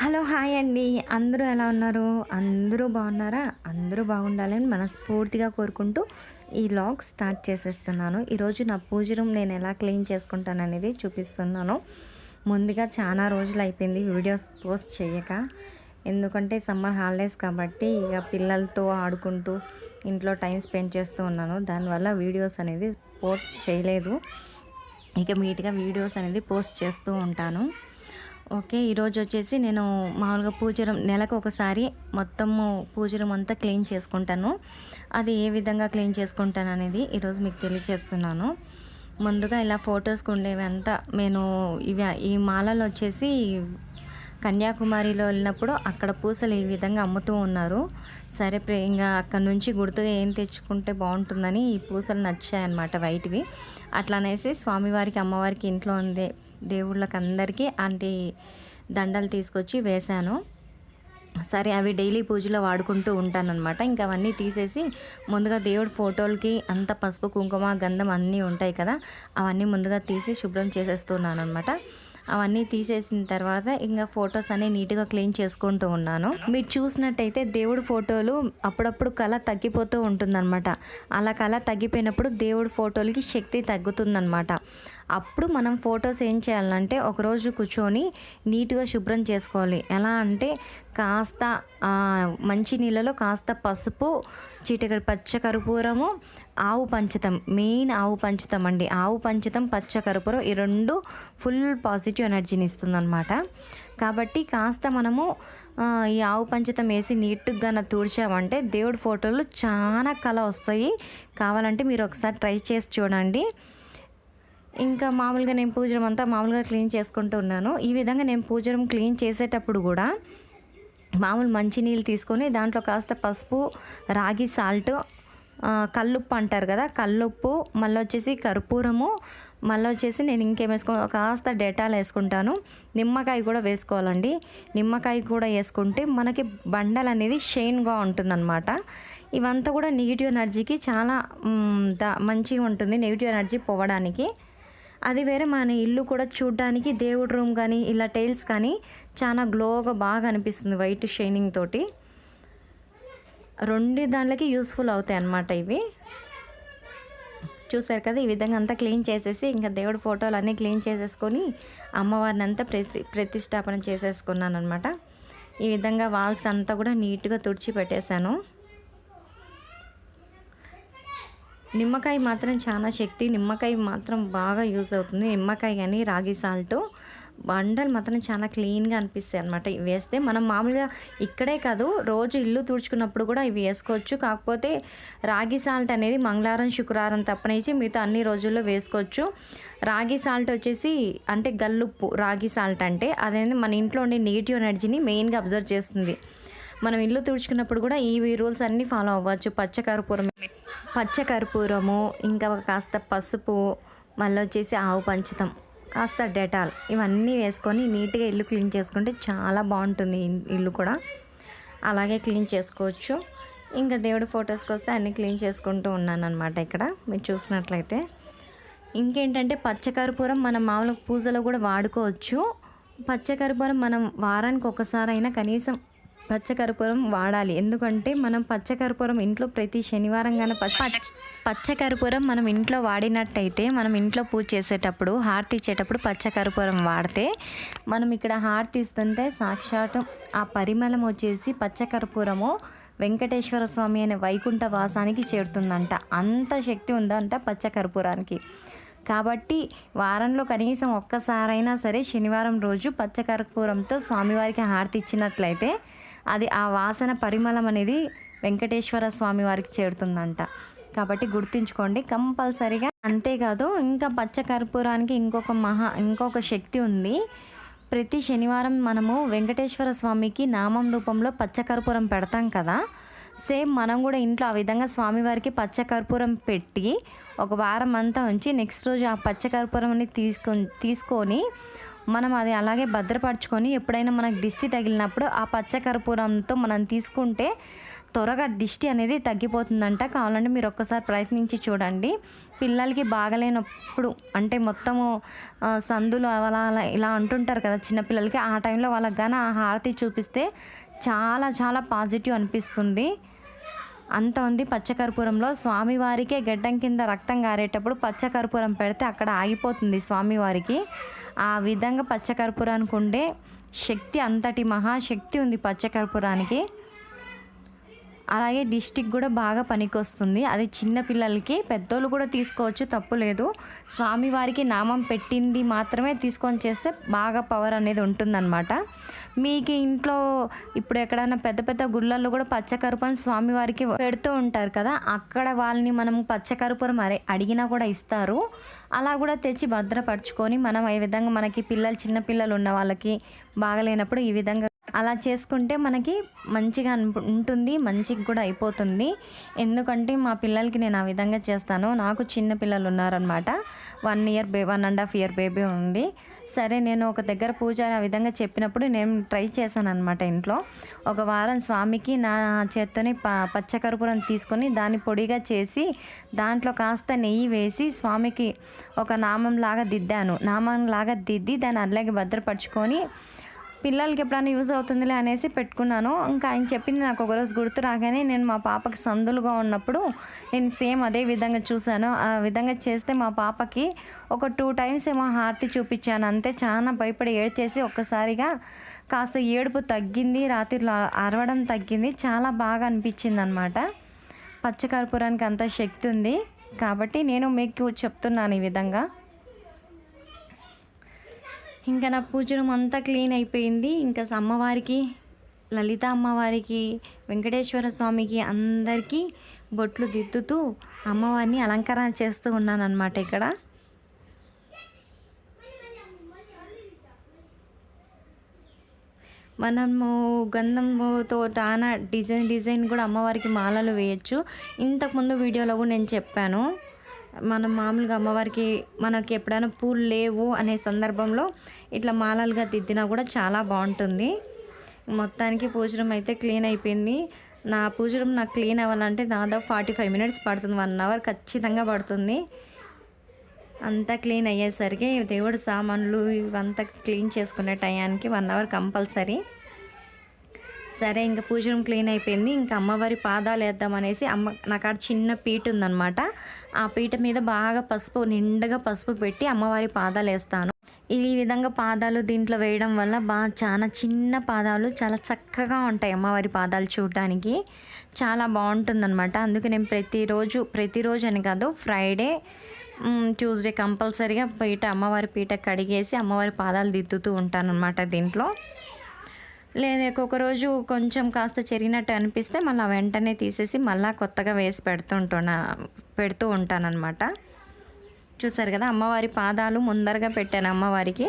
Hello hi అండి. అందరూ ఎలా ఉన్నారు? అందరూ బాగున్నారా? అందరూ బాగుండాలని మనస్ఫూర్తిగా కోరుకుంటూ ఈ లాగ్ స్టార్ట్ చేసేస్తున్నాను. ఈరోజు నా పూజ రూమ్ నేను ఎలా క్లీన్ చేసుకుంటాను అనేది చూపిస్తున్నాను. ముందుగా చాలా రోజులు అయిపోయింది వీడియోస్ పోస్ట్ చేయక. ఎందుకంటే సమ్మర్ హాలిడేస్ కాబట్టి ఇక పిల్లలతో ఆడుకుంటూ ఇంట్లో టైం స్పెండ్ చేస్తూ ఉన్నాను. దానివల్ల వీడియోస్ అనేది పోస్ట్ చేయలేదు. ఇక మీట్గా వీడియోస్ అనేది పోస్ట్ చేస్తూ ఉంటాను. ఓకే ఈరోజు వచ్చేసి నేను మామూలుగా పూజరం నెలకు ఒకసారి మొత్తము పూజరం అంతా క్లీన్ చేసుకుంటాను. అది ఏ విధంగా క్లీన్ చేసుకుంటాను అనేది ఈరోజు మీకు తెలియజేస్తున్నాను. ముందుగా ఇలా ఫొటోస్కి ఉండేవి అంతా నేను ఇవి ఈ మాలలు వచ్చేసి కన్యాకుమారిలో వెళ్ళినప్పుడు అక్కడ పూసలు ఈ విధంగా అమ్ముతూ ఉన్నారు. సరే ప్రే ఇంకా అక్కడ నుంచి గుర్తుగా ఏం తెచ్చుకుంటే బాగుంటుందని ఈ పూసలు నచ్చాయన్నమాట వైట్వి. అట్లా అనేసి స్వామివారికి అమ్మవారికి ఇంట్లో ఉండే దేవుళ్ళకి అందరికీ అంటి దండలు తీసుకొచ్చి వేశాను. సరే అవి డైలీ పూజలో వాడుకుంటూ ఉంటానన్నమాట. ఇంకా అవన్నీ తీసేసి ముందుగా దేవుడి ఫోటోలకి అంత పసుపు కుంకుమ గంధం అన్నీ ఉంటాయి కదా అవన్నీ ముందుగా తీసి శుభ్రం చేసేస్తున్నాను అనమాట అవన్నీ తీసేసిన తర్వాత ఇంకా ఫొటోస్ అన్ని నీట్గా క్లీన్ చేసుకుంటూ ఉన్నాను. మీరు చూసినట్టయితే దేవుడి ఫోటోలు అప్పుడప్పుడు కళ తగ్గిపోతూ ఉంటుందన్నమాట. అలా కళ తగ్గిపోయినప్పుడు దేవుడి ఫోటోలకి శక్తి తగ్గుతుందన్నమాట. అప్పుడు మనం ఫొటోస్ ఏం చేయాలంటే ఒకరోజు కూర్చొని నీట్గా శుభ్రం చేసుకోవాలి. ఎలా అంటే కాస్త మంచి నీళ్ళలో కాస్త పసుపు చీటకడి పచ్చ కర్పూరము ఆవు పంచతం మెయిన్ ఆవు పంచతం అండి. ఆవు పంచతం పచ్చ కర్పూరం ఈ రెండు ఫుల్ పాజిటివ్ ఎనర్జీని ఇస్తుందన్నమాట. కాబట్టి కాస్త మనము ఈ ఆవు పంచతం వేసి నీట్గా తూడ్చామంటే దేవుడి ఫోటోలు చాలా కళ వస్తాయి. కావాలంటే మీరు ఒకసారి ట్రై చేసి చూడండి. ఇంకా మామూలుగా నేను పూజరం అంతా మామూలుగా క్లీన్ చేసుకుంటూ ఉన్నాను. ఈ విధంగా నేను పూజరం క్లీన్ చేసేటప్పుడు కూడా మామూలు మంచినీళ్ళు తీసుకొని దాంట్లో కాస్త పసుపు రాగి సాల్ట్ కల్లుప్పు అంటారు కదా కల్లుప్పు మళ్ళీ వచ్చేసి కర్పూరము మళ్ళీ వచ్చేసి నేను ఇంకేం వేసుకో కాస్త డెటాల్ వేసుకుంటాను. నిమ్మకాయ కూడా వేసుకోవాలండి. నిమ్మకాయ కూడా వేసుకుంటే మనకి బండల్ అనేది షైన్గా ఉంటుందన్నమాట. ఇవంతా కూడా నెగిటివ్ ఎనర్జీకి చాలా మంచిగా ఉంటుంది నెగిటివ్ ఎనర్జీ పోవడానికి. అది వేరే మన ఇల్లు కూడా చూడడానికి దేవుడి రూమ్ కానీ ఇలా టైల్స్ కానీ చాలా గ్లోగా బాగా అనిపిస్తుంది వైట్ షైనింగ్ తోటి. రెండు దానిలకి యూస్ఫుల్ అవుతాయి అన్నమాట ఇవి. చూసారు కదా ఈ విధంగా అంతా క్లీన్ చేసేసి ఇంకా దేవుడి ఫోటోలు అన్నీ క్లీన్ చేసేసుకొని అమ్మవారిని అంతా ప్రతి ప్రతిష్టాపన చేసేసుకున్నాను అనమాట ఈ విధంగా వాల్స్కి అంతా కూడా నీట్గా తుడిచి పెట్టేశాను. నిమ్మకాయ మాత్రం చాలా శక్తి. నిమ్మకాయ మాత్రం బాగా యూజ్ అవుతుంది. నిమ్మకాయ కానీ రాగి సాల్ట్. బండలు మాత్రం చాలా క్లీన్గా అనిపిస్తాయి అనమాట ఇవి వేస్తే మనం మామూలుగా ఇక్కడే కాదు రోజు ఇల్లు తుడుచుకున్నప్పుడు కూడా ఇవి వేసుకోవచ్చు. కాకపోతే రాగి సాల్ట్ అనేది మంగళవారం శుక్రవారం తప్పనేసి మిగతా అన్ని రోజుల్లో వేసుకోవచ్చు. రాగి సాల్ట్ వచ్చేసి అంటే గల్లుప్పు రాగి సాల్ట్ అంటే అదేంటి మన ఇంట్లో ఉండే నెగిటివ్ ఎనర్జీని మెయిన్గా అబ్జర్వ్ చేస్తుంది. మనం ఇల్లు తుడుచుకున్నప్పుడు కూడా ఈ రూల్స్ అన్నీ ఫాలో అవ్వచ్చు. పచ్చకర్పూరం పచ్చకర్పూరము ఇంకా కాస్త పసుపు మళ్ళీ వచ్చేసి ఆవు పంచుతాం. కాస్త డెటాల్ ఇవన్నీ వేసుకొని నీట్గా ఇల్లు క్లీన్ చేసుకుంటే చాలా బాగుంటుంది ఇల్లు కూడా. అలాగే క్లీన్ చేసుకోవచ్చు. ఇంకా దేవుడి ఫొటోస్కి వస్తే అన్నీ క్లీన్ చేసుకుంటూ ఉన్నాను అనమాట ఇక్కడ మీరు చూసినట్లయితే. ఇంకేంటంటే పచ్చకర్పూరం మనం మామూలు పూజలో కూడా వాడుకోవచ్చు. పచ్చకర్పూరం మనం వారానికి ఒకసారైనా కనీసం పచ్చకర్పూరం వాడాలి. ఎందుకంటే మనం పచ్చకర్పూరం ఇంట్లో ప్రతి శనివారం కానీ పచ్చ పచ్చకర్పూరం మనం ఇంట్లో వాడినట్టయితే మనం ఇంట్లో పూజ చేసేటప్పుడు హారతి ఇచ్చేటప్పుడు పచ్చకర్పూరం వాడితే మనం ఇక్కడ హారతి ఇస్తుంటే సాక్షాత్ ఆ పరిమళం వచ్చేసి పచ్చకర్పూరము వెంకటేశ్వర స్వామి అనే వైకుంఠ వాసానికి చేరుతుందంట. అంత శక్తి ఉందంట పచ్చకర్పూరానికి. కాబట్టి వారంలో కనీసం ఒక్కసారైనా సరే శనివారం రోజు పచ్చకర్పూరంతో స్వామివారికి హారతి ఇచ్చినట్లయితే అది ఆ వాసన పరిమళం అనేది వెంకటేశ్వర స్వామి వారికి చేరుతుందంట. కాబట్టి గుర్తుంచుకోండి కంపల్సరీగా అంతేకాదు ఇంకా పచ్చ కర్పూరానికి ఇంకొక మహా ఇంకొక శక్తి ఉంది. ప్రతి శనివారం మనము వెంకటేశ్వర స్వామికి నామం రూపంలో పచ్చకర్పూరం పెడతాం కదా. సేమ్ మనం కూడా ఇంట్లో ఆ విధంగా స్వామివారికి పచ్చకర్పూరం పెట్టి ఒక వారం అంతా ఉంచి నెక్స్ట్ రోజు ఆ పచ్చకర్పూరం తీసుకొని తీసుకొని మనం అది అలాగే భద్రపరచుకొని ఎప్పుడైనా మనకు దిష్టి తగిలినప్పుడు ఆ పచ్చ కర్పూరంతో మనం తీసుకుంటే త్వరగా దిష్టి అనేది తగ్గిపోతుందంట. కావాలంటే మీరు ఒక్కసారి ప్రయత్నించి చూడండి. పిల్లలకి బాగలేనప్పుడు అంటే మొత్తము సందులు అలా అలా ఇలా అంటుంటారు కదా చిన్నపిల్లలకి ఆ టైంలో వాళ్ళకి కానీ ఆ హారతి చూపిస్తే చాలా చాలా పాజిటివ్ అనిపిస్తుంది. అంత ఉంది పచ్చకర్పూరంలో. స్వామివారికే గడ్డం కింద రక్తం గారేటప్పుడు పచ్చకర్పూరం పెడితే అక్కడ ఆగిపోతుంది స్వామివారికి. ఆ విధంగా పచ్చకర్పూరానికి ఉండే శక్తి అంతటి మహాశక్తి ఉంది పచ్చకర్పూరానికి. అలాగే డిస్టిక్ కూడా బాగా పనికొస్తుంది. అది చిన్న పిల్లలకి పెద్దోళ్ళు కూడా తీసుకోవచ్చు తప్పు లేదు. స్వామివారికి నామం పెట్టింది మాత్రమే తీసుకొని చేస్తే బాగా పవర్ అనేది ఉంటుందన్నమాట. మీకు ఇంట్లో ఇప్పుడు ఎక్కడైనా పెద్ద పెద్ద గుళ్ళల్లో కూడా పచ్చకర్పూరం స్వామివారికి పెడుతూ ఉంటారు కదా అక్కడ వాళ్ళని మనం పచ్చకర్పూరం అరే అడిగినా కూడా ఇస్తారు. అలా కూడా తెచ్చి భద్రపరచుకొని మనం ఏ విధంగా మనకి పిల్లలు చిన్న పిల్లలు ఉన్న వాళ్ళకి బాగలేనప్పుడు ఈ విధంగా అలా చేసుకుంటే మనకి మంచిగా ఉంటుంది మంచిగా కూడా అయిపోతుంది. ఎందుకంటే మా పిల్లలకి నేను ఆ విధంగా చేస్తాను. నాకు చిన్న పిల్లలు ఉన్నారనమాట one year bay one and half year baby ఉంది. సరే నేను ఒక దగ్గర పూజ ఆ విధంగా చెప్పినప్పుడు నేను ట్రై చేశాను అనమాట ఇంట్లో. ఒక వారం స్వామికి నా చేత్తోని ప పచ్చకర్పూరం తీసుకొని దాన్ని పొడిగా చేసి దాంట్లో కాస్త నెయ్యి వేసి స్వామికి ఒక నామంలాగా దిద్దాను. నామంలాగా దిద్ది దాన్ని అలాగే భద్రపరుచుకొని పిల్లలకి ఎప్పుడైనా యూజ్ అవుతుందిలే అనేసి పెట్టుకున్నాను. ఇంకా ఆయన చెప్పింది నాకు ఒకరోజు గుర్తు రాగానే నేను మా పాపకి సందులుగా ఉన్నప్పుడు నేను సేమ్ అదే విధంగా చూశాను. ఆ విధంగా చేస్తే మా పాపకి ఒక టూ టైమ్స్ ఏమో హారతి చూపించాను. అంతే చాలా భయపడి ఏడ్చేసి ఒక్కసారిగా కాస్త ఏడుపు తగ్గింది రాత్రిలో అరవడం తగ్గింది. చాలా బాగా అనిపించింది అనమాట పచ్చకర్పూరానికి అంత శక్తి ఉంది. కాబట్టి నేను మీకు చెప్తున్నాను ఈ విధంగా. ఇంకా నా పూజనం అంతా క్లీన్ అయిపోయింది. ఇంకా అమ్మవారికి లలిత అమ్మవారికి వెంకటేశ్వర స్వామికి అందరికీ బొట్లు దిద్దుతూ అమ్మవారిని అలంకరణ చేస్తూ ఉన్నాను అనమాట ఇక్కడ. మనము గంధంతో చాలా డిజైన్ డిజైన్ కూడా అమ్మవారికి మాలలు వేయచ్చు. ఇంతకుముందు వీడియోలో కూడా నేను చెప్పాను. మనం మామూలుగా అమ్మవారికి మనకి ఎప్పుడైనా పూలు లేవు అనే సందర్భంలో ఇట్లా మాలలుగా దిద్దినా కూడా చాలా బాగుంటుంది. మొత్తానికి పూజరం అయితే క్లీన్ అయిపోయింది. నా పూజరం నాకు క్లీన్ అవ్వాలంటే దాదాపు ఫార్టీ ఫైవ్ మినిట్స్ పడుతుంది. వన్ అవర్ ఖచ్చితంగా పడుతుంది. అంతా క్లీన్ అయ్యేసరికి దేవుడు సామాన్లు ఇవంతా క్లీన్ చేసుకునే టయానికి వన్ అవర్ కంపల్సరీ. సరే ఇంకా పూజరం క్లీన్ అయిపోయింది. ఇంకా అమ్మవారి పాదాలు వేద్దామనేసి అమ్మ నాకు ఆడ చిన్న పీట ఉందనమాట ఆ పీట మీద బాగా పసుపు నిండుగా పసుపు పెట్టి అమ్మవారి పాదాలు వేస్తాను. ఈ విధంగా పాదాలు దీంట్లో వేయడం వల్ల బాగా చాలా చిన్న పాదాలు చాలా చక్కగా ఉంటాయి అమ్మవారి పాదాలు చూడడానికి చాలా బాగుంటుందన్నమాట. అందుకే నేను ప్రతిరోజు ప్రతిరోజు అని కాదు ఫ్రైడే ట్యూస్డే కంపల్సరీగా పీట అమ్మవారి పీట కడిగేసి అమ్మవారి పాదాలు దిద్దుతూ ఉంటానన్నమాట దీంట్లో. లేదా ఒక్కొక్క రోజు కొంచెం కాస్త చెరిగినట్టు అనిపిస్తే మళ్ళీ వెంటనే తీసేసి మళ్ళీ కొత్తగా వేసి పెడుతుంటున్నా పెడుతూ ఉంటానన్నమాట. చూసారు కదా అమ్మవారి పాదాలు ముందరగా పెట్టాను అమ్మవారికి.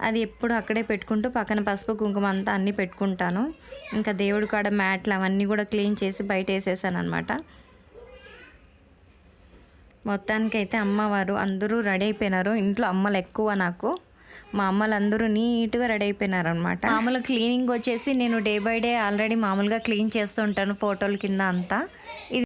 అది ఎప్పుడు అక్కడే పెట్టుకుంటూ పక్కన పసుపు కుంకుమ అంతా అన్నీ పెట్టుకుంటాను. ఇంకా దేవుడు కాడ మ్యాట్లు అవన్నీ కూడా క్లీన్ చేసి బయట వేసేసాను అనమాట మొత్తానికైతే అమ్మవారు అందరూ రెడీ అయిపోయినారు. ఇంట్లో అమ్మలు ఎక్కువ నాకు. మా అమ్మలు అందరూ నీట్గా రెడీ అయిపోయినారు అనమాట మామూలు క్లీనింగ్ వచ్చేసి నేను డే బై డే ఆల్రెడీ మామూలుగా క్లీన్ చేస్తూ ఉంటాను ఫోటోల కింద అంతా. ఇది